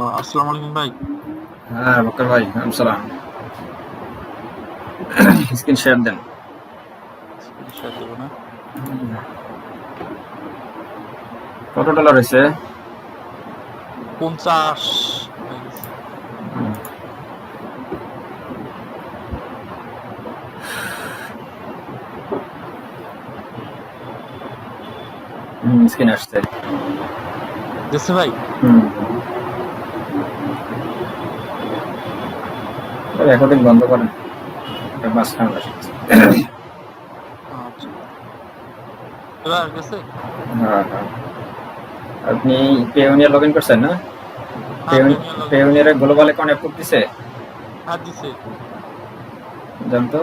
আসসালামু আলাইকুম ভাই। হ্যাঁ বকর ভাই আসসালাম স্ক্রিন শেয়ার দেন। শেয়ার দেবো না। কত ডলার হয়েছে? পঞ্চাশ। স্ক্রিন আসছে। দেখছে ভাই? হুম। রেকর্ডিং বন্ধ করেন। আসছে আচ্ছা। এবার গেছে? হ্যাঁ হ্যাঁ। আপনি পেওনিয়ার লগ ইন করছেন না? হ্যাঁ, পেওনিয়ারে গ্লোবাল অ্যাকাউন্ট অ্যাপ্রুভ দিছে? হাত দিছে। জানতো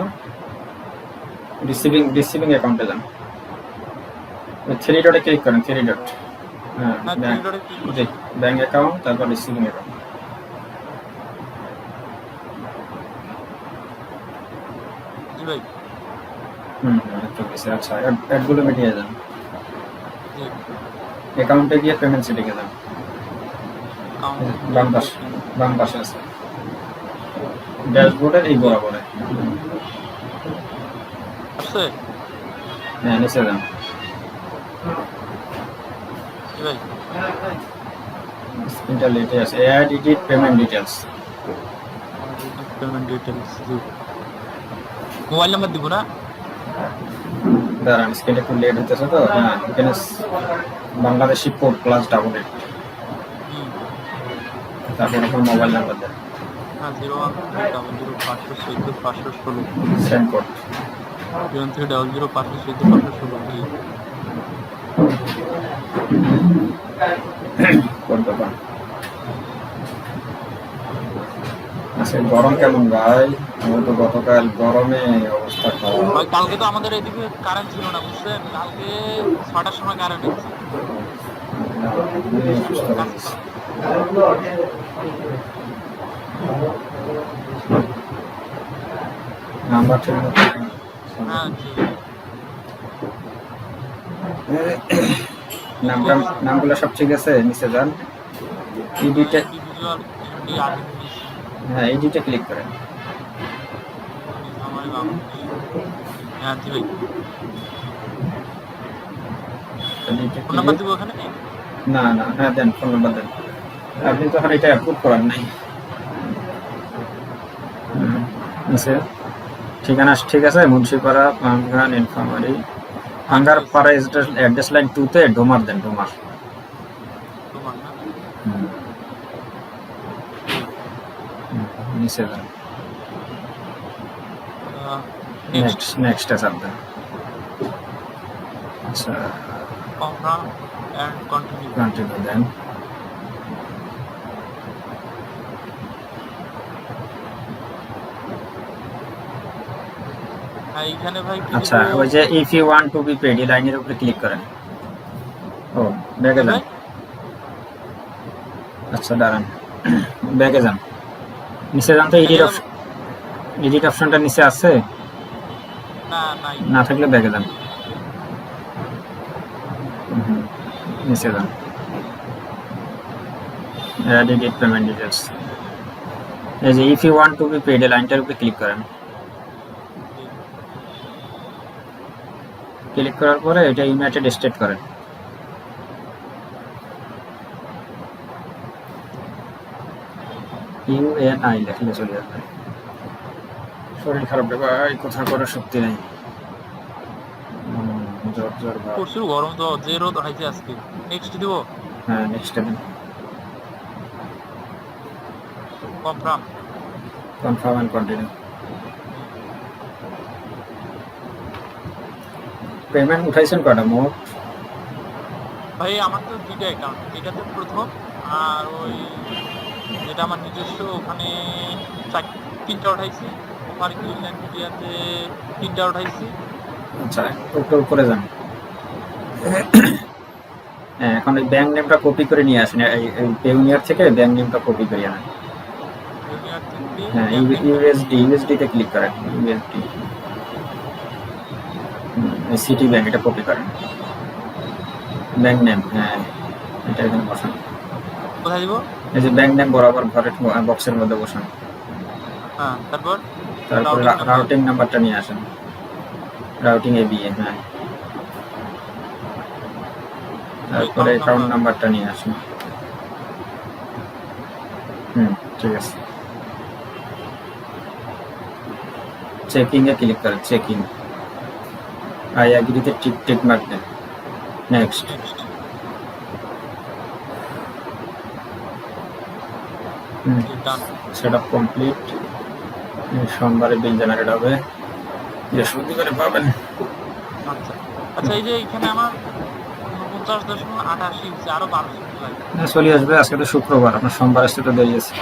রিসিভিং রিসিভিং অ্যাকাউন্টে যান। থ্রি ডটে ক্লিক করেন থ্রি ডট হ্যাঁ ব্যাংক অ্যাকাউন্ট তারপর রিসিভিং অ্যাকাউন্ট ভাই হুম আচ্ছা অ্যাডগুলো মিটিয়ে যান অ্যাকাউন্টে গিয়ে পেমেন্ট সেটিংয়ে যান বাম পাশে বাম পাশে আছে। ড্যাশবোর্ডের এই বরাবরে। আসছে? হ্যাঁ নিচে যান ভাই স্ক্রিনটা লেটে আছে edit payment details payment details mobile number দিব না? দাঁড়ান স্ক্রিনটা একটু লেট হতেছে তো। হ্যাঁ এখানে Bangladeshi code plus double eight তারপর আপনার মোবাইল নাম্বার দেন। হ্যাঁ জিরো ওয়ান ডাবল জিরো পাঁচশো চোদ্দ পাঁচশো ষোলো। Send code zero three double zero পাঁচশো চোদ্দ পাঁচশো ষোলো আচ্ছা গরম কেমন ভাই? তো গতকাল গরমে অবস্থা খারাপ। ভাই কালকে তো আমাদের এদিকে কারেন্ট ছিল না বুঝছেন? কালকে ছটার সময় কারেন্ট এসেছে। হয়ে। নাম্বার ঠিক হ্যাঁ নামটা নামগুলো সব ঠিক আছে? নিচে যান। এডিটে ইন্ডিভিজুয়াল এমডি আগে হ্যাঁ এডিটে ক্লিক করেন। বাংলাদেশ হ্যাঁ ফোন নাম্বার দিব ওখানে না না হ্যাঁ দেন ফোন নাম্বার দেন আপনি তো এটা অ্যাপ্রুভ করার নাই নিচে ঠিকানা ঠিক আছে মুন্সিপাড়া পাঙ্গান ইনফার্মারি আঙ্গার পাড়া অ্যাড্রেস লাইন টুতে ডোমার দেন ডোমার তোমার না হুম। হুম, নিচে দেন নেক্সট নেক্সট চাপ দেন আচ্ছা হ্যাঁ এইখানে ভাই কি আচ্ছা ওই যে if you want to be paid এই লাইনের উপরে ক্লিক করেন ও ব্যাগে যান আচ্ছা দাঁড়ান ব্যাগে যান নিচে যান তো এডিট অপশন এডিট অপশনটা নিচে আছে না থাকলে ব্যাগে হুম, নিচে যান। অ্যাড পেমেন্ট ডিটেলস এই যে if you want to be paid এই লাইনটার উপরে ক্লিক করেন। ক্লিক করার পরে এটা ইউনাইটেড স্টেট করেন। ইউএনআই লেখলে চলে যাবে। শরীর খারাপ রে ভাই কথা করার শক্তি নেই। জ্বর জ্বর ভাব। প্রচুর গরম তো যে রোদ হয়েছে আজকে। নেক্সট দিব? হ্যাঁ নেক্সট দিন confirm confirm and continue payment উঠাইছেন কটা মোট? ভাই আমার তো দুইটা অ্যাকাউন্ট এটা তো প্রথম আর ওই যেটা আমার নিজস্ব ওখানে তিনটা উঠাইছি। ওপার গ্রিনল্যান্ড মিডিয়াতে তিনটা উঠাইছি। আচ্ছা উপরে যান। হ্যাঁ এখন ওই ব্যাংক নেমটা কপি করে নিয়ে আসেন। এই পেউনিয়ার থেকে ব্যাংক নেমটা কপি করে আনেন। হ্যাঁ ইউএসডি ইউএসডি তে ক্লিক করেন। ইউএসডি সিটি ব্যাংক এটা কপি করেন। ব্যাংক নেম হ্যাঁ এটা এখানে বসান। কোথায় দিব? এই যে ব্যাংক নেম বরাবর ঘরের বক্সের মধ্যে বসান। হ্যাঁ তারপর তারপরে। রাউটিং নাম্বারটা নিয়ে আসেন। রাউটিং এ বিয়ে হ্যাঁ। তারপরে অ্যাকাউন্ট number। নাম্বারটা নিয়ে আসেন। হুম ঠিক আছে। চেকিং এ ক্লিক করেন চেকিং আই এগ্রিতে টিক টিক মার্ক দেন নেক্সট সেট আপ কমপ্লিট সোমবারে বিল জেনারেট হবে। বৃহস্পতিবারে পাবেন। আচ্ছা। আচ্ছা এই যে এখানে আমার উনপঞ্চাশ দশমিক আটাশি হচ্ছে আরও বারোশো লাগে না, চলে আসবে। আজকে তো শুক্রবার আপনার সোমবার আসতে তো দেরি আছে।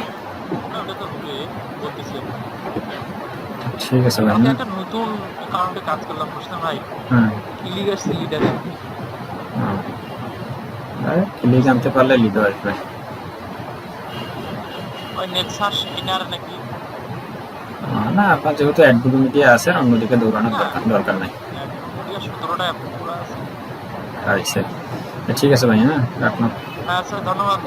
ঠিক আছে আমি হ্যাঁ একটা নতুন অ্যাকাউন্টে কাজ করলাম বুঝতে ভাই? হ্যাঁ ইলিগাস লিডার ক্লিক আনতে পারলে লিড আসবে। ওই নেক্সাস এনার নাকি? না আপনার যেহেতু অ্যাডমিট মিডিয়া আছে অন্যদিকে দৌড়ানোর দরকার নাই। আচ্ছা ঠিক আছে ভাই হ্যাঁ রাখলাম। হ্যাঁ ধন্যবাদ।